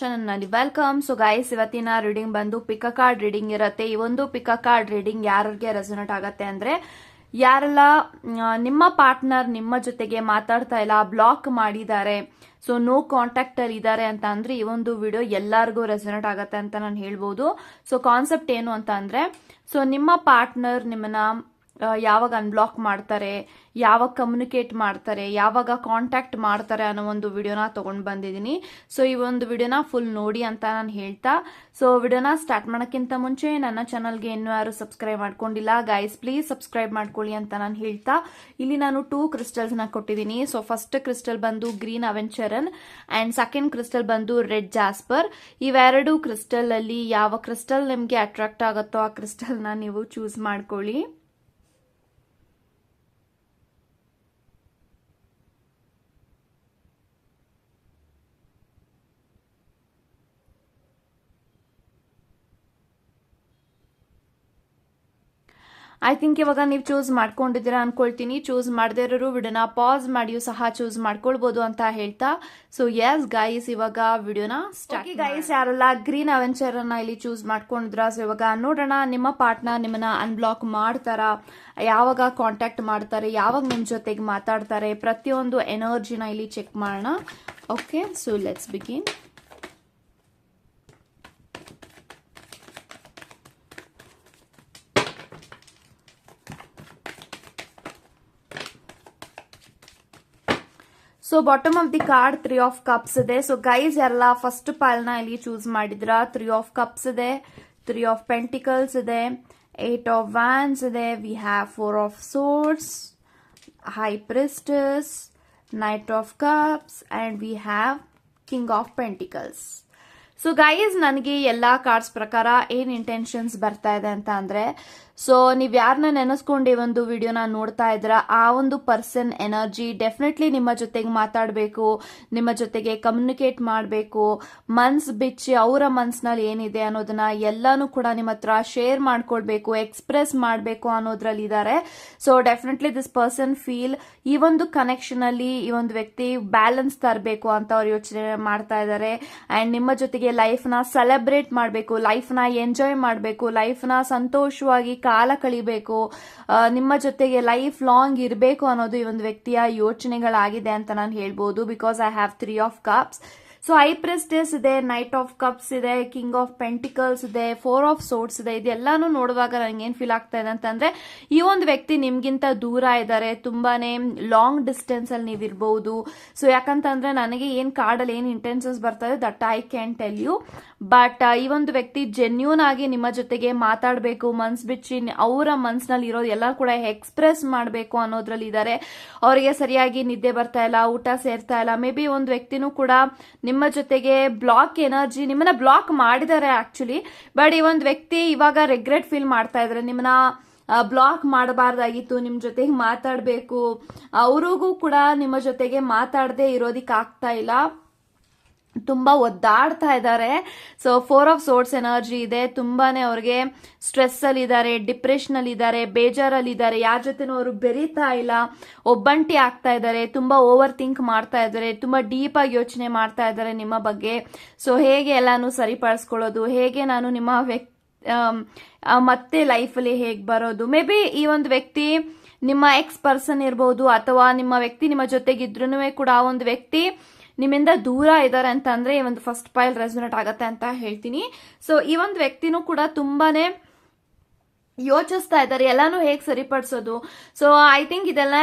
ಚಾನಲ್ನಲ್ಲಿ welcome. So guys ಇವತ್ತಿನ reading ಬಂದು ಪಿಕ ಕಾರ್ಡ್ ರೀಡಿಂಗ್ ಇರುತ್ತೆ. ಈ ಒಂದು ಪಿಕ ಕಾರ್ಡ್ ರೀಡಿಂಗ್ ಯಾರಿಗೆ ರೆಸೊನೇಟ್ ಆಗತ್ತೆ ಅಂದ್ರೆ, ಯಾರೆಲ್ಲ ನಿಮ್ಮ ಪಾರ್ಟ್ನರ್ ನಿಮ್ಮ ಜೊತೆಗೆ ಮಾತಾಡ್ತಾ ಇಲ್ಲ ಬ್ಲಾಕ್ ಮಾಡಿದ್ದಾರೆ ಸೊ ನೋ ಕಾಂಟ್ಯಾಕ್ಟ್ ಅಲ್ಲಿ ಇದ್ದಾರೆ ಅಂತ ಅಂದ್ರೆ ಈ ಒಂದು ವಿಡಿಯೋ ಎಲ್ಲರಿಗೂ ರೆಸೊನೇಟ್ ಆಗತ್ತೆ ಅಂತ ನಾನು ಹೇಳ್ಬೋದು. ಸೊ ಕಾನ್ಸೆಪ್ಟ್ ಏನು ಅಂತ ಅಂದ್ರೆ ಸೊ ನಿಮ್ಮ ಪಾರ್ಟ್ನರ್ ನಿಮ್ಮನ್ನ ಯಾವಾಗ ಅನ್ಬ್ಲಾಕ್ ಮಾಡ್ತಾರೆ, ಯಾವಾಗ ಕಮ್ಯುನಿಕೇಟ್ ಮಾಡ್ತಾರೆ, ಯಾವಾಗ ಕಾಂಟ್ಯಾಕ್ಟ್ ಮಾಡ್ತಾರೆ ಅನ್ನೋ ಒಂದು ವಿಡಿಯೋನ ತಗೊಂಡ್ ಬಂದಿದ್ದೀನಿ. ಸೊ ಈ ಒಂದು ವಿಡಿಯೋನ ಫುಲ್ ನೋಡಿ ಅಂತ ನಾನು ಹೇಳ್ತಾ. ಸೊ ವಿಡಿಯೋನ ಸ್ಟಾರ್ಟ್ ಮಾಡೋಕ್ಕಿಂತ ಮುಂಚೆ ನನ್ನ ಚಾನಲ್ಗೆ ಇನ್ನೂ ಯಾರು ಸಬ್ಸ್ಕ್ರೈಬ್ ಮಾಡ್ಕೊಂಡಿಲ್ಲ ಗೈಸ್ ಪ್ಲೀಸ್ ಸಬ್ಸ್ಕ್ರೈಬ್ ಮಾಡ್ಕೊಳ್ಳಿ ಅಂತ ನಾನು ಹೇಳ್ತಾ. ಇಲ್ಲಿ ನಾನು ಟೂ ಕ್ರಿಸ್ಟಲ್ಸ್ನ ಕೊಟ್ಟಿದ್ದೀನಿ. ಸೊ ಫಸ್ಟ್ ಕ್ರಿಸ್ಟಲ್ ಬಂದು green aventurine and second crystal ಬಂದು ರೆಡ್ ಜಾಸ್ಪರ್ ಇವೆರಡು ಕ್ರಿಸ್ಟಲಲ್ಲಿ ಯಾವ ಕ್ರಿಸ್ಟಲ್ ನಿಮಗೆ ಅಟ್ರಾಕ್ಟ್ ಆಗುತ್ತೋ ಆ ಕ್ರಿಸ್ಟಲ್ನ ನೀವು ಚೂಸ್ ಮಾಡ್ಕೊಳ್ಳಿ. ಐ ಥಿಂಕ್ ಇವಾಗ ನೀವು ಚೂಸ್ ಮಾಡ್ಕೊಂಡಿದ್ದೀರಾ ಅನ್ಕೊಳ್ತೀನಿ. ಚೂಸ್ ಮಾಡದೇ ಇರೋರು ವಿಡಿಯೋನ ಪಾಸ್ ಮಾಡಿಯೂ ಸಹ ಚೂಸ್ ಮಾಡ್ಕೊಳ್ಬೋದು ಅಂತ ಹೇಳ್ತಾ. ಸೊ ಎಸ್ ಗೈಸ್ ಇವಾಗ ವಿಡಿಯೋನ ಸ್ಟಾರ್ಟ್ ಗೈಸ್ ಯಾರೆಲ್ಲ ಗ್ರೀನ್ ಅವೆಂಚರ್ ಅನ್ನ ಇಲ್ಲಿ ಚೂಸ್ ಮಾಡ್ಕೊಂಡಿದ್ರ? ಸೊ ಇವಾಗ ನೋಡೋಣ ನಿಮ್ಮ ಪಾರ್ಟ್ನರ್ ನಿಮ್ಮನ್ನ ಅನ್ಬ್ಲಾಕ್ ಮಾಡ್ತಾರ? ಯಾವಾಗ ಕಾಂಟ್ಯಾಕ್ಟ್ ಮಾಡ್ತಾರೆ? ಯಾವಾಗ ನಿಮ್ ಜೊತೆಗೆ ಮಾತಾಡ್ತಾರೆ? ಪ್ರತಿಯೊಂದು ಎನರ್ಜಿನ ಇಲ್ಲಿ ಚೆಕ್ ಮಾಡೋಣ. Okay so let's begin so bottom of the card three of cups ಇದೆ. ಸೊ ಗೈಸ್ ಎಲ್ಲ ಫಸ್ಟ್ನ ಇಲ್ಲಿ ಚೂಸ್ ಮಾಡಿದ್ರ? ತ್ರೀ ಆಫ್ ಕಪ್ಸ್ ಇದೆ. ತ್ರೀ ಆಫ್ ಪೆಂಟಿಕಲ್ಸ್ ಇದೆ. ಏಟ್ ಆಫ್ ವ್ಯಾನ್ಸ್ ಇದೆ. We have four of swords high priestess knight of cups and we have king of pentacles so guys ನನಗೆ ಎಲ್ಲ ಕಾರ್ಡ್ಸ್ ಪ್ರಕಾರ ಏನು ಇಂಟೆನ್ಷನ್ಸ್ ಬರ್ತಾ ಇದೆ ಅಂತ ಅಂದ್ರೆ ಸೊ ನೀವ್ ಯಾರನ್ನ ನೆನೆಸ್ಕೊಂಡು ಈ ಒಂದು ವಿಡಿಯೋನ ನೋಡ್ತಾ ಇದ್ರ, ಆ ಒಂದು ಪರ್ಸನ್ ಎನರ್ಜಿ ಡೆಫಿನೆಟ್ಲಿ ನಿಮ್ಮ ಜೊತೆಗೆ ಮಾತಾಡಬೇಕು, ನಿಮ್ಮ ಜೊತೆಗೆ ಕಮ್ಯುನಿಕೇಟ್ ಮಾಡಬೇಕು, ಮನ್ಸ್ ಬಿಚ್ಚಿ ಅವರ ಮನ್ಸ್ನಲ್ಲಿ ಏನಿದೆ ಅನ್ನೋದನ್ನ ಎಲ್ಲಾನು ಕೂಡ ನಿಮ್ಮ ಹತ್ರ ಶೇರ್ ಮಾಡ್ಕೊಳ್ಬೇಕು ಎಕ್ಸ್ಪ್ರೆಸ್ ಮಾಡಬೇಕು ಅನ್ನೋದ್ರಲ್ಲಿ ಇದ್ದಾರೆ so definitely this person feel ಈ ಒಂದು ಕನೆಕ್ಷನ್ ಅಲ್ಲಿ ಈ ಒಂದು ವ್ಯಕ್ತಿ ಬ್ಯಾಲೆನ್ಸ್ ತರಬೇಕು ಅಂತ ಅವ್ರು ಯೋಚನೆ ಮಾಡ್ತಾ ಇದ್ದಾರೆ ಅಂಡ್ ನಿಮ್ಮ ಜೊತೆಗೆ ಲೈಫ್ನ ಸೆಲೆಬ್ರೇಟ್ ಮಾಡಬೇಕು ಲೈಫ್ನ ಎಂಜಾಯ್ ಮಾಡಬೇಕು ಲೈಫ್ನ ಸಂತೋಷವಾಗಿ ಕಾಲ ಕಳಿಬೇಕು ನಿಮ್ಮ ಜೊತೆಗೆ ಲೈಫ್ ಲಾಂಗ್ ಇರಬೇಕು ಅನ್ನೋದು ಈ ಒಂದು ವ್ಯಕ್ತಿಯ ಯೋಚನೆಗಳಾಗಿದೆ ಅಂತ ನಾನು ಹೇಳ್ಬೋದು. Because I have three of cups so high priestess ಇದೆ ನೈಟ್ ಆಫ್ ಕಪ್ಸ್ ಇದೆ ಕಿಂಗ್ ಆಫ್ ಪೆಂಟಿಕಲ್ಸ್ ಇದೆ ಫೋರ್ ಆಫ್ ಸೋಟ್ಸ್ ಇದೆ, ಇದೆಲ್ಲಾನು ನೋಡುವಾಗ ನನಗೆ ಏನು ಫೀಲ್ ಆಗ್ತಾ ಇದೆ ಅಂತಂದ್ರೆ, ಈ ಒಂದು ವ್ಯಕ್ತಿ ನಿಮ್ಗಿಂತ ದೂರ ಇದ್ದಾರೆ, ತುಂಬಾನೇ ಲಾಂಗ್ ಡಿಸ್ಟೆನ್ಸ್ ಅಲ್ಲಿ ನೀವು ಇರ್ಬಹುದು ಸೊ ಯಾಕಂತಂದ್ರೆ ನನಗೆ ಏನು ಕಾರ್ಡಲ್ಲಿ ಏನು ಇಂಟೆನ್ಷನ್ಸ್ ಬರ್ತದೆ that I can tell you but ಈ ಒಂದು ವ್ಯಕ್ತಿ ಜೆನ್ಯೂನ್ ಆಗಿ ನಿಮ್ಮ ಜೊತೆಗೆ ಮಾತಾಡಬೇಕು, ಮನ್ಸ್ ಬಿಚ್ಚಿ ಅವರ ಮನ್ಸ್ನಲ್ಲಿ ಇರೋದು ಎಲ್ಲ ಕೂಡ ಎಕ್ಸ್ಪ್ರೆಸ್ ಮಾಡಬೇಕು ಅನ್ನೋದ್ರಲ್ಲಿ ಇದ್ದಾರೆ. ಅವರಿಗೆ ಸರಿಯಾಗಿ ನಿದ್ದೆ ಬರ್ತಾ ಇಲ್ಲ, ಊಟ ಸೇರ್ತಾ ಇಲ್ಲ. ಮೇ ಬಿ ಒಂದು ವ್ಯಕ್ತಿನೂ ಕೂಡ ನಿಮ್ಮ ಜೊತೆಗೆ ಬ್ಲಾಕ್ ಎನರ್ಜಿ ನಿಮ್ಮನ್ನ ಬ್ಲಾಕ್ ಮಾಡಿದ್ದಾರೆ ಆಕ್ಚುಲಿ ಬಟ್ ಈ ಒಂದು ವ್ಯಕ್ತಿ ಇವಾಗ ರೆಗ್ರೆಟ್ ಫೀಲ್ ಮಾಡ್ತಾ ಇದ್ದಾರೆ ನಿಮ್ಮನ್ನ ಬ್ಲಾಕ್ ಮಾಡಬಾರ್ದಾಗಿತ್ತು, ನಿಮ್ ಜೊತೆಗೆ ಮಾತಾಡಬೇಕು. ಅವ್ರಿಗೂ ಕೂಡ ನಿಮ್ಮ ಜೊತೆಗೆ ಮಾತಾಡದೆ ಇರೋದಿಕ್ ಆಗ್ತಾ ಇಲ್ಲ. ತುಂಬಾ ಒದ್ದಾಡ್ತಾ ಇದ್ದಾರೆ. So four of swords energy ಇದೆ. ತುಂಬಾನೇ ಅವ್ರಿಗೆ ಸ್ಟ್ರೆಸ್ ಅಲ್ಲಿ ಇದ್ದಾರೆ ಡಿಪ್ರೆಷನ್ ಅಲ್ಲಿ ಇದ್ದಾರೆ, ಬೇಜಾರಲ್ಲಿ ಇದ್ದಾರೆ. ಯಾರ ಜೊತೆನೂ ಅವರು ಬೆರೀತಾ ಇಲ್ಲ. ಒಬ್ಬಂಟಿ ಆಗ್ತಾ ಇದ್ದಾರೆ. ತುಂಬಾ ಓವರ್ ಥಿಂಕ್ ಮಾಡ್ತಾ ಇದ್ದಾರೆ. ತುಂಬಾ ಡೀಪ್ ಆಗಿ ಯೋಚನೆ ಮಾಡ್ತಾ ಇದ್ದಾರೆ ನಿಮ್ಮ ಬಗ್ಗೆ. ಸೊ ಹೇಗೆ ಎಲ್ಲಾನು ಸರಿಪಡಿಸ್ಕೊಳ್ಳೋದು? ಹೇಗೆ ನಾನು ನಿಮ್ಮ ವ್ಯಕ್ತಿ ಲೈಫ್ ಅಲ್ಲಿ ಮತ್ತೆ ಲೈಫಲ್ಲಿ ಹೇಗೆ ಬರೋದು? ಮೇ ಬಿ ಈ ಒಂದು ವ್ಯಕ್ತಿ ನಿಮ್ಮ ಎಕ್ಸ್ ಪರ್ಸನ್ ಇರ್ಬೋದು ಅಥವಾ ನಿಮ್ಮ ವ್ಯಕ್ತಿ ನಿಮ್ಮ ಜೊತೆಗಿದ್ರು ಕೂಡ ಆ ಒಂದು ವ್ಯಕ್ತಿ ನಿಮ್ಮಿಂದ ದೂರ ಇದ್ದಾರೆ ಅಂತ ಅಂದ್ರೆ ಈ ಒಂದು ಫಸ್ಟ್ ಪೈಲ್ ರೆಸೊನೇಟ್ ಆಗತ್ತೆ ಅಂತ ಹೇಳ್ತೀನಿ. ಸೊ ಈ ಒಂದು ವ್ಯಕ್ತಿನೂ ಕೂಡ ತುಂಬಾನೇ ಯೋಚಿಸ್ತಾ ಇದ್ದಾರೆ. ಎಲ್ಲಾನು ಹೇಗೆ ಸರಿಪಡಿಸೋದು? ಸೊ ಐ ಥಿಂಕ್ ಇದೆಲ್ಲ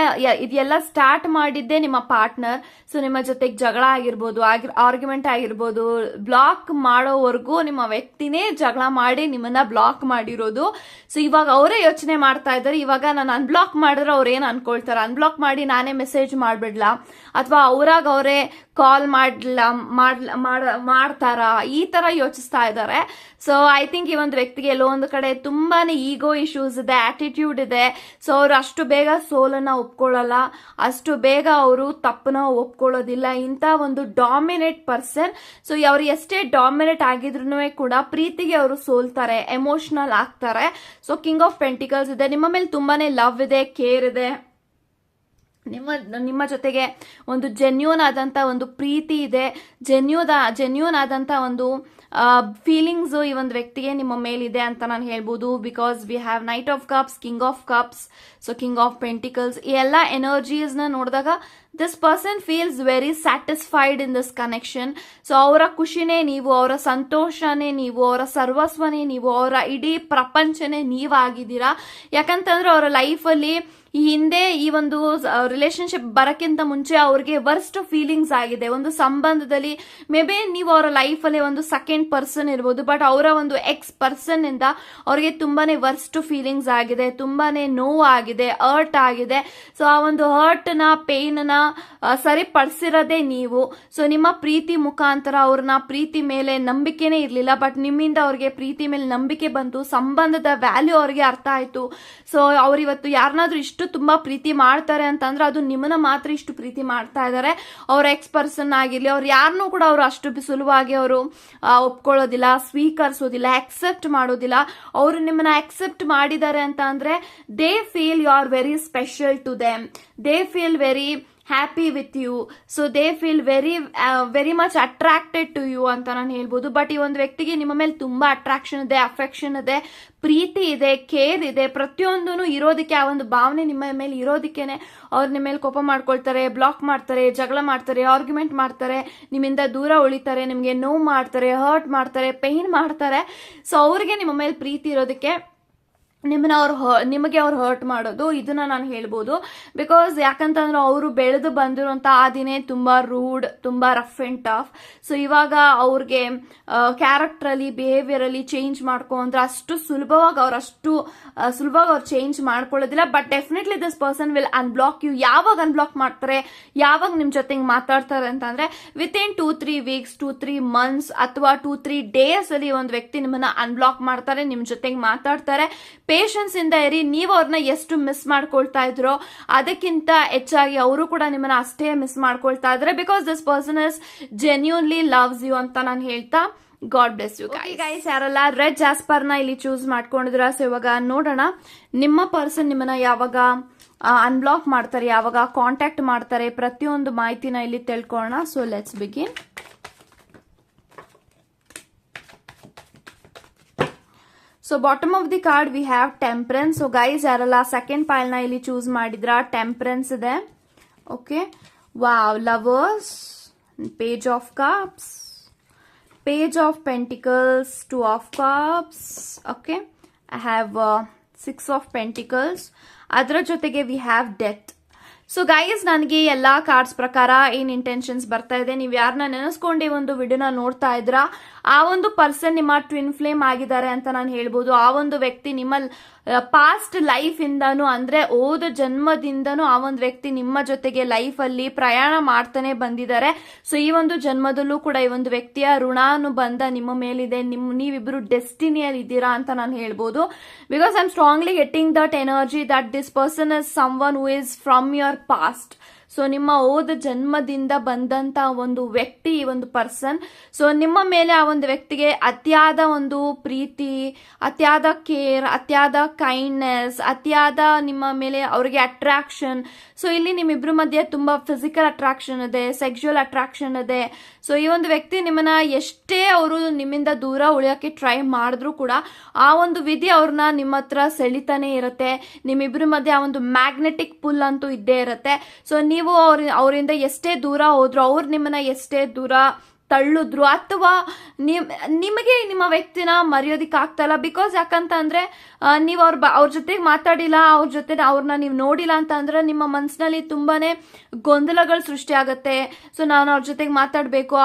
ಇದೆಲ್ಲ ಸ್ಟಾರ್ಟ್ ಮಾಡಿದ್ದೆ ನಿಮ್ಮ ಪಾರ್ಟ್ನರ್ ಸೊ ನಿಮ್ಮ ಜೊತೆಗೆ ಜಗಳ ಆಗಿರ್ಬೋದು ಆರ್ಗ್ಯುಮೆಂಟ್ ಆಗಿರ್ಬೋದು ಬ್ಲಾಕ್ ಮಾಡೋವರೆಗೂ ನಿಮ್ಮ ವ್ಯಕ್ತಿನೇ ಜಗಳ ಮಾಡಿ ನಿಮ್ಮನ್ನ ಬ್ಲಾಕ್ ಮಾಡಿರೋದು. ಸೊ ಇವಾಗ ಅವರೇ ಯೋಚನೆ ಮಾಡ್ತಾ ಇದ್ದಾರೆ. ಇವಾಗ ನಾನು ಅನ್ಬ್ಲಾಕ್ ಮಾಡಿದ್ರೆ ಅವ್ರು ಏನು ಅನ್ಕೊಳ್ತಾರೆ? ಅನ್ಬ್ಲಾಕ್ ಮಾಡಿ ನಾನೇ ಮೆಸೇಜ್ ಮಾಡ್ಬಿಡ್ಲಾ? ಅಥವಾ ಅವರಾಗ ಅವರೇ ಕಾಲ್ ಮಾಡ್ಲಾ, ಮಾಡ್ಲ, ಮಾಡ- ಮಾಡ್ತಾರಾ? ಈ ತರ ಯೋಚಿಸ್ತಾ ಇದ್ದಾರೆ. ಸೊ ಐ ಥಿಂಕ್ ಈ ಒಂದು ವ್ಯಕ್ತಿಗೆ ಎಲ್ಲೋ ಒಂದು ಕಡೆ ತುಂಬಾನೇ ಈಗೋ ಇಶ್ಯೂಸ್ ಇದೆ ಆಟಿಟ್ಯೂಡ್ ಇದೆ. ಸೊ ಅವ್ರು ಅಷ್ಟು ಬೇಗ ಸೋಲನ್ನ ಒಪ್ಕೊಳ್ಳಲ್ಲ. ಅಷ್ಟು ಬೇಗ ಅವರು ತಪ್ಪನ ಒಪ್ಕೊಳ್ಳೋದಿಲ್ಲ. ಇಂಥ ಒಂದು ಡಾಮಿನೇಟ್ ಪರ್ಸನ್ ಸೊ ಅವ್ರು ಎಷ್ಟೇ ಡಾಮಿನೇಟ್ ಆಗಿದ್ರು ಕೂಡ ಪ್ರೀತಿಗೆ ಅವರು ಸೋಲ್ತಾರೆ ಎಮೋಷನಲ್ ಆಗ್ತಾರೆ. ಸೊ ಕಿಂಗ್ ಆಫ್ ಪೆಂಟಿಕಲ್ಸ್ ಇದೆ. ನಿಮ್ಮ ಮೇಲೆ ತುಂಬಾನೇ ಲವ್ ಇದೆ ಕೇರ್ ಇದೆ. ನಿಮ್ಮ ನಿಮ್ಮ ಜೊತೆಗೆ ಒಂದು ಜೆನ್ಯೂನ್ ಆದಂಥ ಒಂದು ಪ್ರೀತಿ ಇದೆ. ಜೆನ್ಯೂದ ಜೆನ್ಯೂನ್ ಆದಂಥ ಒಂದು ಫೀಲಿಂಗ್ಸು ಈ ಒಂದು ವ್ಯಕ್ತಿಗೆ ನಿಮ್ಮ ಮೇಲಿದೆ ಅಂತ ನಾನು ಹೇಳ್ಬೋದು. Because we have knight of cups king of cups so king of pentacles ಈ ಎಲ್ಲ ಎನರ್ಜೀಸ್ನ ನೋಡಿದಾಗ this person feels very satisfied in this connection so ಅವರ ಖುಷಿನೇ ನೀವು, ಅವರ ಸಂತೋಷನೇ ನೀವು, ಅವರ ಸರ್ವಸ್ವನೇ ನೀವು, ಅವರ ಇಡೀ ಪ್ರಪಂಚನೇ ನೀವಾಗಿದ್ದೀರಾ. ಯಾಕಂತಂದ್ರೆ ಅವರ ಲೈಫಲ್ಲಿ ಈ ಹಿಂದೆ ಈ ಒಂದು ರಿಲೇಶನ್ಶಿಪ್ ಬರಕ್ಕಿಂತ ಮುಂಚೆ ಅವ್ರಿಗೆ ವರ್ಸ್ಟ್ ಫೀಲಿಂಗ್ಸ್ ಆಗಿದೆ. ಒಂದು ಸಂಬಂಧದಲ್ಲಿ ಮೇ ಬಿ ನೀವು ಅವರ ಲೈಫಲ್ಲಿ ಒಂದು ಸೆಕೆಂಡ್ ಪರ್ಸನ್ ಇರ್ಬೋದು ಬಟ್ ಅವರ ಒಂದು ಎಕ್ಸ್ ಪರ್ಸನ್ ಇಂದ ಅವ್ರಿಗೆ ತುಂಬಾನೇ ವರ್ಸ್ಟ್ ಫೀಲಿಂಗ್ಸ್ ಆಗಿದೆ, ತುಂಬಾನೇ ನೋವು ಆಗಿದೆ ಹರ್ಟ್ ಆಗಿದೆ. ಸೊ ಆ ಒಂದು ಹರ್ಟ್ನ ಪೇನ್ನ ಸರಿಪಡಿಸಿರೋದೇ ನೀವು. ಸೊ ನಿಮ್ಮ ಪ್ರೀತಿ ಮುಖಾಂತರ ಅವ್ರನ್ನ ಪ್ರೀತಿ ಮೇಲೆ ನಂಬಿಕೆನೇ ಇರಲಿಲ್ಲ ಬಟ್ ನಿಮ್ಮಿಂದ ಅವ್ರಿಗೆ ಪ್ರೀತಿ ಮೇಲೆ ನಂಬಿಕೆ ಬಂತು ಸಂಬಂಧದ ವ್ಯಾಲ್ಯೂ ಅವ್ರಿಗೆ ಅರ್ಥ ಆಯ್ತು. ಸೊ ಅವರಿವತ್ತು ಯಾರನ್ನಾದ್ರೂ ಇಷ್ಟು ತುಂಬಾ ಪ್ರೀತಿ ಮಾಡ್ತಾರೆ ಅಂತಂದ್ರೆ ಅದು ನಿಮ್ಮನ್ನ ಮಾತ್ರ ಇಷ್ಟು ಪ್ರೀತಿ ಮಾಡ್ತಾ ಇದ್ದಾರೆ ಅವ್ರ ಎಕ್ಸ್ ಪರ್ಸನ್ ಆಗಿರ್ಲಿ, ಅವ್ರು ಯಾರನ್ನೂ ಕೂಡ ಅವರು ಅಷ್ಟು ಸುಲಭವಾಗಿ ಅವರು ಒಪ್ಕೊಳ್ಳೋದಿಲ್ಲ, ಸ್ವೀಕರಿಸೋದಿಲ್ಲ ಅಕ್ಸೆಪ್ಟ್ ಮಾಡೋದಿಲ್ಲ. ಅವರು ನಿಮ್ಮನ್ನ ಅಕ್ಸೆಪ್ಟ್ ಮಾಡಿದ್ದಾರೆ ಅಂತ ಅಂದ್ರೆ they feel you are very special to them they feel very happy with you so they feel very very much attracted to you ಅಂತ ನಾನು ಹೇಳ್ಬೋದು. ಬಟ್ ಈ ಒಂದು ವ್ಯಕ್ತಿಗೆ ನಿಮ್ಮ ಮೇಲೆ ತುಂಬಾ ಅಟ್ರಾಕ್ಷನ್ ಇದೆ ಅಫೆಕ್ಷನ್ ಇದೆ, ಪ್ರೀತಿ ಇದೆ ಕೇರ್ ಇದೆ. ಪ್ರತಿಯೊಂದೂ ಇರೋದಕ್ಕೆ, ಆ ಒಂದು ಭಾವನೆ ನಿಮ್ಮ ಮೇಲೆ ಇರೋದಕ್ಕೇನೆ ಅವ್ರು ನಿಮ್ಮ ಮೇಲೆ ಕೋಪ ಮಾಡ್ಕೊಳ್ತಾರೆ ಬ್ಲಾಕ್ ಮಾಡ್ತಾರೆ, ಜಗಳ ಮಾಡ್ತಾರೆ ಆರ್ಗ್ಯುಮೆಂಟ್ ಮಾಡ್ತಾರೆ, ನಿಮ್ಮಿಂದ ದೂರ ಉಳಿತಾರೆ, ನಿಮಗೆ ನೋವು ಮಾಡ್ತಾರೆ ಹರ್ಟ್ ಮಾಡ್ತಾರೆ ಪೇನ್ ಮಾಡ್ತಾರೆ. ಸೊ ಅವ್ರಿಗೆ ನಿಮ್ಮ ಮೇಲೆ ಪ್ರೀತಿ ಇರೋದಕ್ಕೆ ನಿಮ್ಮನ್ನ ಅವ್ರು ನಿಮಗೆ ಅವ್ರು ಹರ್ಟ್ ಮಾಡೋದು, ಇದನ್ನ ನಾನು ಹೇಳ್ಬೋದು. ಬಿಕಾಸ್ ಯಾಕಂತಂದ್ರೆ ಅವರು ಬೆಳೆದು ಬಂದಿರುವಂತ ಆ ದಿನೇ ತುಂಬಾ ರೂಡ್ ತುಂಬಾ ರಫ್ ಅಂಡ್ ಟಫ್ ಸೊ ಇವಾಗ ಅವ್ರಿಗೆ ಕ್ಯಾರೆಕ್ಟರ್ ಅಲ್ಲಿ ಬಿಹೇವಿಯರ್ ಅಲ್ಲಿ ಚೇಂಜ್ ಮಾಡ್ಕೊ ಅಂದ್ರೆ ಅಷ್ಟು ಸುಲಭವಾಗಿ ಅವ್ರು ಅಷ್ಟು ಸುಲಭವಾಗಿ ಅವ್ರು change ಮಾಡ್ಕೊಳ್ಳೋದಿಲ್ಲ. But definitely this person will unblock you ಯಾವಾಗ ಅನ್ಬ್ಲಾಕ್ ಮಾಡ್ತಾರೆ, ಯಾವಾಗ ನಿಮ್ ಜೊತೆಗೆ ಮಾತಾಡ್ತಾರೆ ಅಂತಂದ್ರೆ within two three weeks two three months ಅಥವಾ ಟೂ ತ್ರೀ ಡೇಸ್ ಅಲ್ಲಿ ಒಂದು ವ್ಯಕ್ತಿ ನಿಮ್ಮನ್ನ ಅನ್ಬ್ಲಾಕ್ ಮಾಡ್ತಾರೆ, ನಿಮ್ ಜೊತೆಗೆ ಮಾತಾಡ್ತಾರೆ. ಪೇಷನ್ಸ್ ಇಂದ ಇರಿ ನೀವು ಅವ್ರನ್ನ ಎಷ್ಟು ಮಿಸ್ ಮಾಡ್ಕೊಳ್ತಾ ಇದ್ರೋ ಅದಕ್ಕಿಂತ ಹೆಚ್ಚಾಗಿ ಅವರು ಕೂಡ ನಿಮ್ಮನ್ನ ಅಷ್ಟೇ ಮಿಸ್ ಮಾಡ್ಕೊಳ್ತಾ ಇದ್ರೆ. Because this person is genuinely loves you ಅಂತ ನಾನು ಹೇಳ್ತಾ ಗಾಡ್ ಬ್ಲೆಸ್ ಯು ಗೈಸ್ ಯಾರಲ್ಲ ರೆಡ್ ಜಾಸ್ಪರ್ನ ಇಲ್ಲಿ ಚೂಸ್ ಮಾಡ್ಕೊಂಡಿದ್ರ ಸೊ ಇವಾಗ ನೋಡೋಣ. ನಿಮ್ಮ ಪರ್ಸನ್ ನಿಮ್ಮನ್ನ ಯಾವಾಗ ಅನ್ಬ್ಲಾಕ್ ಮಾಡ್ತಾರೆ ಯಾವಾಗ ಕಾಂಟ್ಯಾಕ್ಟ್ ಮಾಡ್ತಾರೆ ಪ್ರತಿಯೊಂದು ಮಾಹಿತಿನ ಇಲ್ಲಿ ತಿಳ್ಕೊಳ್ಳೋಣ. So let's begin so bottom of the card we have temperance so guys ಯಾರಲ್ಲ ಸೆಕೆಂಡ್ನ ಇಲ್ಲಿ ಚೂಸ್ ಮಾಡಿದ್ರ? ಟೆಂಪ್ರೆನ್ಸ್ ಇದೆ. Okay wow lovers page of cups page of pentacles two of cups okay I have six of pentacles ಅದರ ಜೊತೆಗೆ we have death so guys ನನಗೆ ಎಲ್ಲ cards ಪ್ರಕಾರ ಏನು ಇಂಟೆನ್ಷನ್ಸ್ ಬರ್ತಾ ಇದೆ? ನೀವು ಯಾರನ್ನ ನೆನೆಸ್ಕೊಂಡು ಒಂದು ವಿಡಿಯೋನ ನೋಡ್ತಾ ಇದ್ರಾ? ಆ ಒಂದು ಪರ್ಸನ್ ನಿಮ್ಮ ಟ್ವಿನ್ ಫ್ಲೇಮ್ ಆಗಿದ್ದಾರೆ ಅಂತ ನಾನು ಹೇಳ್ಬೋದು. ಆ ಒಂದು ವ್ಯಕ್ತಿ ನಿಮ್ಮ ಪಾಸ್ಟ್ ಲೈಫ್ ಇಂದಾನು ಅಂದ್ರೆ ಓದ ಜನ್ಮದಿಂದನೂ ಆ ಒಂದು ವ್ಯಕ್ತಿ ನಿಮ್ಮ ಜೊತೆಗೆ ಲೈಫ್ ಅಲ್ಲಿ ಪ್ರಯಾಣ ಮಾಡ್ತಾನೆ ಬಂದಿದ್ದಾರೆ. ಸೊ ಈ ಒಂದು ಜನ್ಮದಲ್ಲೂ ಕೂಡ ಈ ಒಂದು ವ್ಯಕ್ತಿಯ ಋಣಾನುಬಂಧ ನಿಮ್ಮ ಮೇಲಿದೆ. ನಿಮ್, ನೀವಿಬ್ರು ಡೆಸ್ಟಿನಿಯಲ್ಲಿ ಇದ್ದೀರಾ ಅಂತ ನಾನು ಹೇಳ್ಬೋದು. Because I am strongly getting that energy that this person is someone who is from your past so ನಿಮ್ಮ ಓದ ಜನ್ಮದಿಂದ ಬಂದಂತ ಒಂದು ವ್ಯಕ್ತಿ, ಈ ಒಂದು ಪರ್ಸನ್ ಸೊ ನಿಮ್ಮ ಮೇಲೆ ಆ ಒಂದು ವ್ಯಕ್ತಿಗೆ ಅತಿಯಾದ ಒಂದು ಪ್ರೀತಿ, ಅತಿಯಾದ ಕೇರ್ ಅತಿಯಾದ ಕೈಂಡ್ನೆಸ್ ಅತಿಯಾದ ನಿಮ್ಮ ಮೇಲೆ ಅವರಿಗೆ ಅಟ್ರಾಕ್ಷನ್ ಸೊ ಇಲ್ಲಿ ನಿಮ್ಮಿಬ್ರ ಮಧ್ಯೆ ತುಂಬಾ ಫಿಸಿಕಲ್ ಅಟ್ರಾಕ್ಷನ್ ಇದೆ ಸೆಕ್ಸುವಲ್ ಅಟ್ರಾಕ್ಷನ್ ಇದೆ. ಸೊ ಈ ಒಂದು ವ್ಯಕ್ತಿ ನಿಮ್ಮನ್ನ ಎಷ್ಟೇ ಅವರು ನಿಮ್ಮಿಂದ ದೂರ ಉಳಿಯೋಕ್ಕೆ ಟ್ರೈ ಮಾಡಿದ್ರು ಕೂಡ ಆ ಒಂದು ವಿಧಿ ಅವ್ರನ್ನ ನಿಮ್ಮ ಹತ್ರ ಸೆಳಿತಾನೆ ಇರುತ್ತೆ. ನಿಮ್ಮಿಬ್ಬರ ಮಧ್ಯೆ ಆ ಒಂದು ಮ್ಯಾಗ್ನೆಟಿಕ್ ಪುಲ್ ಅಂತೂ ಇದ್ದೇ ಇರುತ್ತೆ. ಸೊ ನೀವು ಅವ್ರ ಅವರಿಂದ ಎಷ್ಟೇ ದೂರ ಹೋದ್ರು, ಅವ್ರು ನಿಮ್ಮನ್ನ ಎಷ್ಟೇ ದೂರ ತಳ್ಳಿದ್ರು ಅಥವಾ ನಿಮ್, ನಿಮಗೆ ನಿಮ್ಮ ವ್ಯಕ್ತಿನ ಮರೆಯೋದಿಕ್ಕೆ ಆಗ್ತಾಯಿಲ್ಲ ಬಿಕಾಸ್ ಯಾಕಂತ ಅಂದ್ರೆ ನೀವು ಅವ್ರ ಅವ್ರ ಜೊತೆಗೆ ಮಾತಾಡಿಲ್ಲ, ಅವ್ರ ಜೊತೆ ಅವ್ರನ್ನ ನೀವು ನೋಡಿಲ್ಲ ಅಂತ ಅಂದ್ರೆ ನಿಮ್ಮ ಮನಸ್ಸಿನಲ್ಲಿ ತುಂಬಾನೇ ಗೊಂದಲಗಳು ಸೃಷ್ಟಿ ಆಗುತ್ತೆ. ಸೊ ನಾನು ಅವ್ರ ಜೊತೆಗೆ ಮಾತಾಡಬೇಕು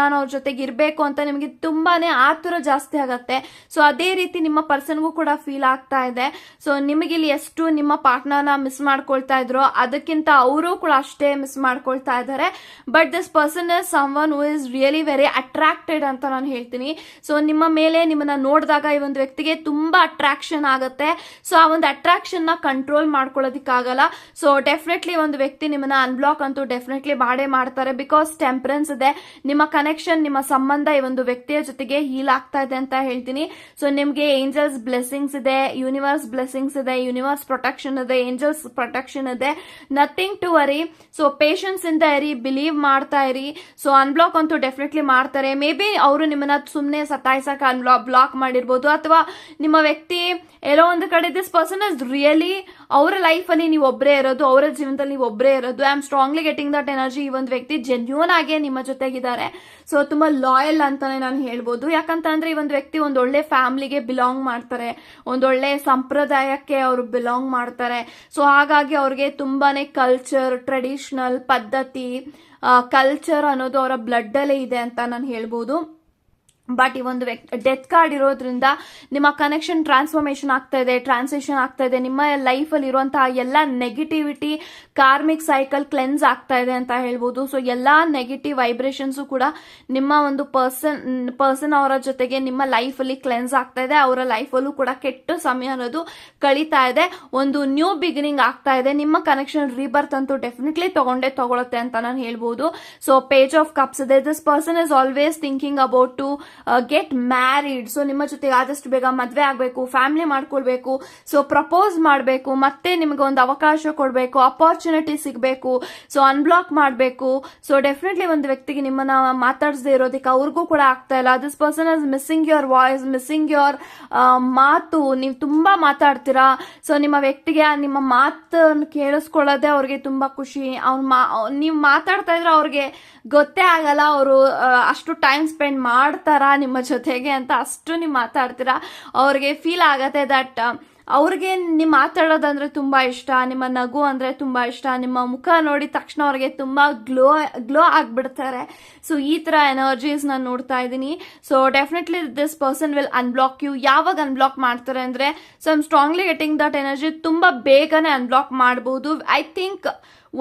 ನಾನು ಅವ್ರ ಜೊತೆಗೆ ಇರಬೇಕು ಅಂತ ನಿಮಗೆ ತುಂಬಾನೇ ಆತುರ ಜಾಸ್ತಿ ಆಗುತ್ತೆ. ಸೊ ಅದೇ ರೀತಿ ನಿಮ್ಮ ಪರ್ಸನ್ಗೂ ಕೂಡ ಫೀಲ್ ಆಗ್ತಾ ಇದೆ. ಸೊ ನಿಮಗೆ ಇಲ್ಲಿ ಎಷ್ಟು ನಿಮ್ಮ ಪಾರ್ಟ್ನರ್ನ ಮಿಸ್ ಮಾಡ್ಕೊಳ್ತಾ ಇದ್ರು, ಅದಕ್ಕಿಂತ ಅವರು ಕೂಡ ಅಷ್ಟೇ ಮಿಸ್ ಮಾಡ್ಕೊಳ್ತಾ ಇದ್ದಾರೆ. But this person is someone who is really very attracted ಅಂತ ನಾನು ಹೇಳ್ತೀನಿ. ಸೊ ನಿಮ್ಮ ಮೇಲೆ ನಿಮ್ಮನ್ನ ನೋಡಿದಾಗ ಈ ಒಂದು ವ್ಯಕ್ತಿಗೆ ತುಂಬಾ ಅಟ್ರಾಕ್ಷನ್ ಆಗುತ್ತೆ. ಸೊ ಆ ಒಂದು ಅಟ್ರಾಕ್ಷನ್ನ ಕಂಟ್ರೋಲ್ ಮಾಡ್ಕೊಳ್ಳೋದಕ್ಕಾಗಲ್ಲ. ಸೊ ಡೆಫಿನೆಟ್ಲಿ ಒಂದು ವ್ಯಕ್ತಿ ನಿಮ್ಮನ್ನ ಅನ್ಬ್ಲಾಕ್ ಅಂತೂ ಡೆಫಿನೆಟ್ಲಿ ಬಾಡೆ ಮಾಡ್ತಾರೆ. ಬಿಕಾಸ್ ಟೆಂಪರೆನ್ಸ್ ಇದೆ. ನಿಮ್ಮ ಕನೆಕ್ಷನ್ ನಿಮ್ಮ ಸಂಬಂಧ ಈ ಒಂದು ವ್ಯಕ್ತಿಯ ಜೊತೆಗೆ ಹೀಲ್ ಆಗ್ತಾ ಇದೆ ಅಂತ ಹೇಳ್ತೀನಿ. ಸೊ ನಿಮ್ಗೆ ಏಂಜಲ್ಸ್ ಬ್ಲೆಸ್ಸಿಂಗ್ಸ್ ಇದೆ ಯೂನಿವರ್ಸ್ ಬ್ಲೆಸ್ಸಿಂಗ್ಸ್ ಇದೆ ಯೂನಿವರ್ಸ್ ಪ್ರೊಟೆಕ್ಷನ್ ಇದೆ ಏಂಜಲ್ಸ್ ಪ್ರೊಟೆಕ್ಷನ್ ಇದೆ. Nothing to worry so patience ಇಂದ ಇರಿ ಬಿಲೀವ್ ಮಾಡ್ತಾ ಇರಿ. ಸೊ ಅನ್ಬ್ಲಾಕ್ ಅಂತೂ ಡೆಫಿನೆಟ್ಲಿ ಮಾಡ್ತಾರೆ. ಮೇ ಬಿ ಅವರು ನಿಮ್ಮನ್ನ ಸುಮ್ಮನೆ ಸತಾಯಿಸಕ್ಕೆ ಅನ್ಲಾ ಬ್ಲಾಕ್ ಮಾಡಿರ್ಬೋದು, ಅಥವಾ ನಿಮ್ಮ ವ್ಯಕ್ತಿ ಎಲ್ಲೋ ಒಂದು ಕಡೆ ದಿಸ್ ಪರ್ಸನ್ ಇಸ್ ರಿಯಲಿ ಅವರ ಲೈಫಲ್ಲಿ ನೀವು ಒಬ್ಬರೇ ಇರೋದು, ಅವರ ಜೀವನದಲ್ಲಿ ನೀವು ಒಬ್ಬರೇ ಇರೋದು. I am strongly getting that energy ಈ ಒಂದು ವ್ಯಕ್ತಿ ಜೆನ್ಯೂನ್ ಆಗಿ ನಿಮ್ಮ ಜೊತೆಗಿದ್ದಾರೆ. ಸೊ ತುಂಬಾ ಲಾಯಲ್ ಅಂತಾನೆ ನಾನು ಹೇಳ್ಬೋದು. ಯಾಕಂತಂದ್ರೆ ಈ ಒಂದು ವ್ಯಕ್ತಿ ಒಂದೊಳ್ಳೆ ಫ್ಯಾಮಿಲಿಗೆ ಬಿಲಾಂಗ್ ಮಾಡ್ತಾರೆ. ಒಂದೊಳ್ಳೆ ಸಂಪ್ರದಾಯಕ್ಕೆ ಅವರು ಬಿಲಾಂಗ್ ಮಾಡ್ತಾರೆ. ಸೊ ಹಾಗಾಗಿ ಅವ್ರಿಗೆ ತುಂಬಾನೇ ಕಲ್ಚರ್ ಟ್ರೆಡಿಷನಲ್ ಪದ್ಧತಿ ಕಲ್ಚರ್ ಅನ್ನೋದು ಅವರ ಬ್ಲಡ್ ಅಲ್ಲೇ ಇದೆ ಅಂತ ನಾನು ಹೇಳ್ಬೋದು. ಬಟ್ ಈ ಒಂದು ಡೆತ್ ಕಾರ್ಡ್ ಇರೋದ್ರಿಂದ ನಿಮ್ಮ ಕನೆಕ್ಷನ್ ಟ್ರಾನ್ಸ್ಫಾರ್ಮೇಶನ್ ಆಗ್ತಾ ಇದೆ ಟ್ರಾನ್ಸಿಷನ್ ಆಗ್ತಾ ಇದೆ. ನಿಮ್ಮ ಲೈಫ್ ಅಲ್ಲಿ ಇರುವಂತಹ ಎಲ್ಲ ನೆಗೆಟಿವಿಟಿ ಕಾರ್ಮಿಕ್ ಸೈಕಲ್ ಕ್ಲೆನ್ಸ್ ಆಗ್ತಾ ಇದೆ ಅಂತ ಹೇಳ್ಬೋದು. ಸೊ ಎಲ್ಲಾ ನೆಗೆಟಿವ್ ವೈಬ್ರೇಷನ್ಸ್ ಕೂಡ ನಿಮ್ಮ ಒಂದು ಪರ್ಸನ್ ಪರ್ಸನ್ ಅವರ ಜೊತೆಗೆ ನಿಮ್ಮ ಲೈಫ್ ಅಲ್ಲಿ ಕ್ಲೆನ್ಸ್ ಆಗ್ತಾ ಇದೆ. ಅವರ ಲೈಫ್ ಅಲ್ಲೂ ಕೂಡ ಕೆಟ್ಟ ಸಮಯ ಅನ್ನೋದು ಕಳೀತಾ ಇದೆ. ಒಂದು ನ್ಯೂ ಬಿಗಿನಿಂಗ್ ಆಗ್ತಾ ಇದೆ. ನಿಮ್ಮ ಕನೆಕ್ಷನ್ ರೀಬರ್ತ್ ಅಂತೂ ಡೆಫಿನೆಟ್ಲಿ ತಗೊಂಡೇ ತಗೊಳುತ್ತೆ ಅಂತ ನಾನು ಹೇಳ್ಬೋದು. ಸೊ ಪೇಜ್ ಆಫ್ ಕಪ್ಸ್ ಇದೆ. This person is always thinking about to get married so ನಿಮ್ಮ ಜೊತೆಗೆ ಆದಷ್ಟು ಬೇಗ ಮದುವೆ ಆಗಬೇಕು ಫ್ಯಾಮಿಲಿ ಮಾಡ್ಕೊಳ್ಬೇಕು. ಸೊ ಪ್ರಪೋಸ್ ಮಾಡಬೇಕು, ಮತ್ತೆ ನಿಮಗೆ ಒಂದು ಅವಕಾಶ ಕೊಡಬೇಕು ಅಪಾರ್ಚುನಿಟಿ ಸಿಗಬೇಕು. ಸೊ ಅನ್ಬ್ಲಾಕ್ ಮಾಡಬೇಕು. ಸೊ ಡೆಫಿನೆಟ್ಲಿ ಒಂದು ವ್ಯಕ್ತಿಗೆ ನಿಮ್ಮನ್ನ ಮಾತಾಡಿಸದೇ ಇರೋದಕ್ಕೆ ಅವ್ರಿಗೂ ಕೂಡ ಆಗ್ತಾ ಇಲ್ಲ. This person is missing your voice missing your ಮಾತು. ನೀವು ತುಂಬಾ ಮಾತಾಡ್ತೀರಾ. ಸೊ ನಿಮ್ಮ ವ್ಯಕ್ತಿಗೆ ನಿಮ್ಮ ಮಾತನ್ನು ಕೇಳಿಸ್ಕೊಳ್ಳೋದೇ ಅವ್ರಿಗೆ ತುಂಬಾ ಖುಷಿ. ಅವ್ನು ಮಾ, ನೀವು ಮಾತಾಡ್ತಾ ಇದ್ರೆ ಅವ್ರಿಗೆ ಗೊತ್ತೇ ಆಗಲ್ಲ. ಅವರು ಅಷ್ಟು ಟೈಮ್ ಸ್ಪೆಂಡ್ ಮಾಡ್ತಾರಾ ನಿಮ್ಮ ಜೊತೆಗೆ ಅಂತ ಅಷ್ಟು ನೀವು ಮಾತಾಡ್ತೀರಾ? ಅವ್ರಿಗೆ ಫೀಲ್ ಆಗತ್ತೆ ದಟ್ ಅವ್ರಿಗೆ ನೀವು ಮಾತಾಡೋದಂದ್ರೆ ತುಂಬ ಇಷ್ಟ, ನಿಮ್ಮ ನಗು ಅಂದರೆ ತುಂಬ ಇಷ್ಟ, ನಿಮ್ಮ ಮುಖ ನೋಡಿದ ತಕ್ಷಣ ಅವ್ರಿಗೆ ತುಂಬ ಗ್ಲೋ ಗ್ಲೋ ಆಗಿಬಿಡ್ತಾರೆ. ಸೊ ಈ ಥರ ಎನರ್ಜೀಸ್ ನಾನು ನೋಡ್ತಾ ಇದ್ದೀನಿ. So definitely this person will unblock you ಯಾವಾಗ ಅನ್ಬ್ಲಾಕ್ ಮಾಡ್ತಾರೆ ಅಂದರೆ so I'm strongly getting that energy ತುಂಬ ಬೇಗನೆ ಅನ್ಬ್ಲಾಕ್ ಮಾಡ್ಬೋದು. I think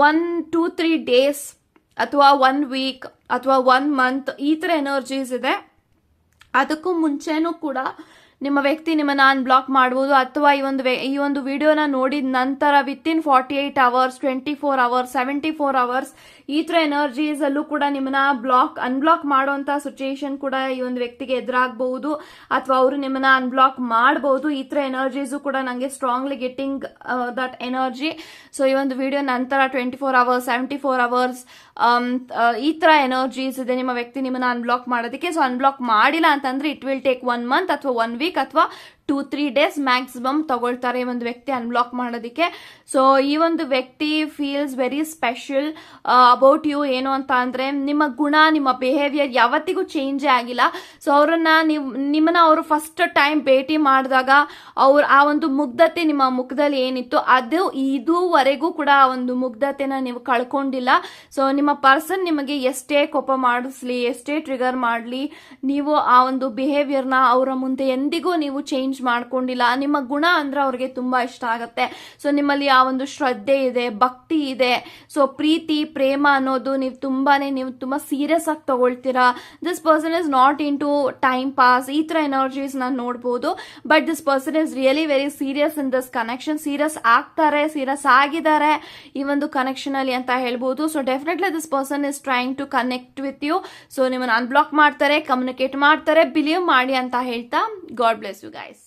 one two three days ಅಥವಾ ಒನ್ ವೀಕ್ ಅಥವಾ ಒನ್ ಮಂತ್ ಈ ಥರ ಎನರ್ಜೀಸ್ ಇದೆ. ಅದಕ್ಕೂ ಮುಂಚೆನೂ ಕೂಡ ನಿಮ್ಮ ವ್ಯಕ್ತಿ ನಿಮ್ಮನ್ನು ಅನ್ಬ್ಲಾಕ್ ಮಾಡ್ಬೋದು ಅಥವಾ ಈ ಒಂದು ಈ ಒಂದು ವಿಡಿಯೋನ ನೋಡಿದ ನಂತರ within forty eight hours twenty four hours seventy four hours ಈ ಥರ ಎನರ್ಜೀಸ್ ಅಲ್ಲೂ ಕೂಡ ನಿಮ್ಮನ್ನ ಬ್ಲಾಕ್ ಅನ್ಬ್ಲಾಕ್ ಮಾಡುವಂತ ಸಿಚುಯೇಷನ್ ಕೂಡ ಈ ಒಂದು ವ್ಯಕ್ತಿಗೆ ಎದುರಾಗಬಹುದು ಅಥವಾ ಅವರು ನಿಮ್ಮನ್ನ ಅನ್ಬ್ಲಾಕ್ ಮಾಡಬಹುದು ಈ ತರ ಎನರ್ಜೀಸು ಕೂಡ ನಂಗೆ strongly getting that energy so ಈ ಒಂದು ವಿಡಿಯೋ ನಂತರ twenty four hours seventy four hours ಈ ತರ ಎನರ್ಜೀಸ್ ಇದೆ. ನಿಮ್ಮ ವ್ಯಕ್ತಿ ನಿಮ್ಮನ್ನ ಅನ್ಬ್ಲಾಕ್ ಮಾಡೋದಕ್ಕೆ. ಸೊ ಅನ್ಬ್ಲಾಕ್ ಮಾಡಿಲ್ಲ ಅಂತಂದ್ರೆ it will take one month ಅಥವಾ ಒನ್ ವೀಕ್ ಅಥವಾ ಟೂ ತ್ರೀ ಡೇಸ್ ಮ್ಯಾಕ್ಸಿಮಮ್ ತಗೊಳ್ತಾರೆ ಈ ಒಂದು ವ್ಯಕ್ತಿ ಅನ್ಬ್ಲಾಕ್ ಮಾಡೋದಕ್ಕೆ. ಸೊ ಈ ಒಂದು ವ್ಯಕ್ತಿ feels very special about you ಏನು ಅಂತ ಅಂದ್ರೆ, ನಿಮ್ಮ ಗುಣ, ನಿಮ್ಮ ಬಿಹೇವಿಯರ್ ಯಾವತ್ತಿಗೂ ಚೇಂಜ್ ಆಗಿಲ್ಲ. ಸೊ ಅವರನ್ನ ನೀವು, ನಿಮ್ಮನ್ನ ಅವರು ಫಸ್ಟ್ ಟೈಮ್ ಭೇಟಿ ಮಾಡಿದಾಗ ಅವ್ರ, ಆ ಒಂದು ಮುಗ್ಧತೆ ನಿಮ್ಮ ಮುಖದಲ್ಲಿ ಏನಿತ್ತು ಅದು ಇದುವರೆಗೂ ಕೂಡ ಆ ಒಂದು ಮುಗ್ಧತೆನ ನೀವು ಕಳ್ಕೊಂಡಿಲ್ಲ. ಸೊ ನಿಮ್ಮ ಪರ್ಸನ್ ನಿಮಗೆ ಎಷ್ಟೇ ಕೋಪ ಮಾಡಿಸ್ಲಿ, ಎಷ್ಟೇ ಟ್ರಿಗರ್ ಮಾಡಲಿ, ನೀವು ಆ ಒಂದು ಬಿಹೇವಿಯರ್ನ ಅವರ ಮುಂದೆ ಎಂದಿಗೂ ನೀವು ಚೇಂಜ್ ಮಾಡ್ಕೊಂಡಿಲ್ಲ. ನಿಮ್ಮ ಗುಣ ಅಂದ್ರೆ ಅವ್ರಿಗೆ ತುಂಬಾ ಇಷ್ಟ ಆಗುತ್ತೆ. ಸೊ ನಿಮ್ಮಲ್ಲಿ ಆ ಒಂದು ಶ್ರದ್ಧೆ ಇದೆ, ಭಕ್ತಿ ಇದೆ. ಸೊ ಪ್ರೀತಿ, ಪ್ರೇಮ ಅನ್ನೋದು ನೀವು ತುಂಬಾನೇ ನೀವು ತುಂಬಾ ಸೀರಿಯಸ್ ಆಗಿ ತಗೊಳ್ತೀರಾ. This person is not into time pass ಈ ತರ ಎನರ್ಜೀಸ್ ನಾನು ನೋಡ್ಬೋದು. But this person is really very serious in this connection serious ಆಗ್ತಾರೆ ಸೀರಿಯಸ್ ಆಗಿದ್ದಾರೆ ಈ ಒಂದು ಕನೆಕ್ಷನ್ ಅಲ್ಲಿ ಅಂತ ಹೇಳ್ಬೋದು. So definitely this person is trying to connect with you so ನಿಮ್ಮನ್ನ ಅನ್ಬ್ಲಾಕ್ ಮಾಡ್ತಾರೆ ಕಮ್ಯುನಿಕೇಟ್ ಮಾಡ್ತಾರೆ ಬಿಲೀವ್ ಮಾಡಿ ಅಂತ ಹೇಳ್ತಾ. God bless you guys